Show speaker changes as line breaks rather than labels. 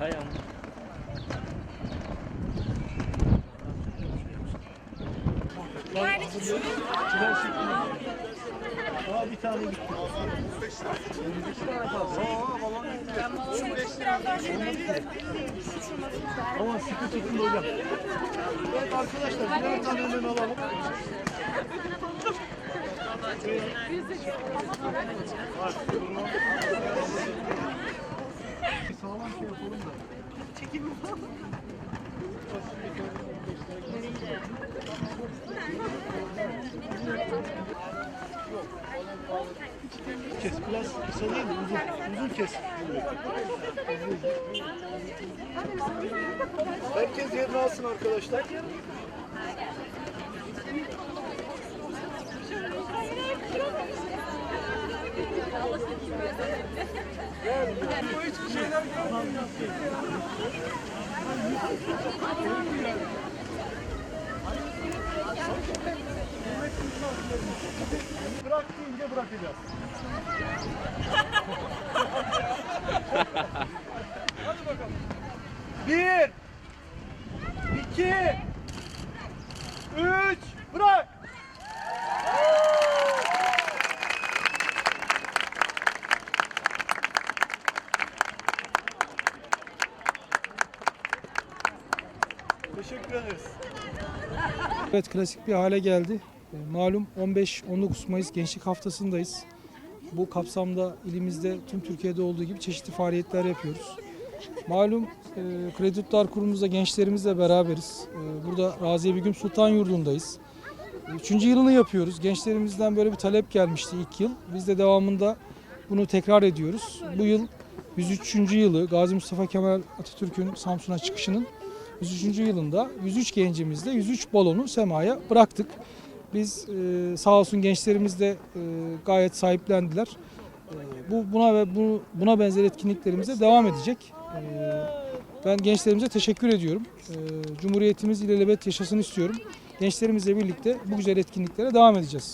Hay Allah.
Aa bir tane gitti. Ama sıkı tutun hocam. Evet arkadaşlar birer tane hemen alalım. Sağlam Kes biraz kısa değil de uzun, uzun kes. Herkes yerini alsın arkadaşlar. Bırak deyince bırakacağız. Hadi bakalım. Bir, iki, üç, bırak. Teşekkür ederiz.
Evet klasik bir hale geldi. E, Malum 15-19 Mayıs Gençlik Haftası'ndayız. Bu kapsamda ilimizde tüm Türkiye'de olduğu gibi çeşitli faaliyetler yapıyoruz. Malum e, Kredi Kurumumuzda gençlerimizle beraberiz. E, burada Raziye Begüm Sultan Yurdu'ndayız. E, Üçüncü yılını yapıyoruz. Gençlerimizden böyle bir talep gelmişti ilk yıl. Biz de devamında bunu tekrar ediyoruz. Bu yıl 103. yılı Gazi Mustafa Kemal Atatürk'ün Samsun'a çıkışının 103. yılında 103 gencimizle 103 balonu semaya bıraktık. Biz e, sağ olsun gençlerimiz de e, gayet sahiplendiler. E, bu buna ve bu, buna benzer etkinliklerimize devam edecek. E, ben gençlerimize teşekkür ediyorum. E, Cumhuriyetimiz ilelebet yaşasın istiyorum. Gençlerimizle birlikte bu güzel etkinliklere devam edeceğiz.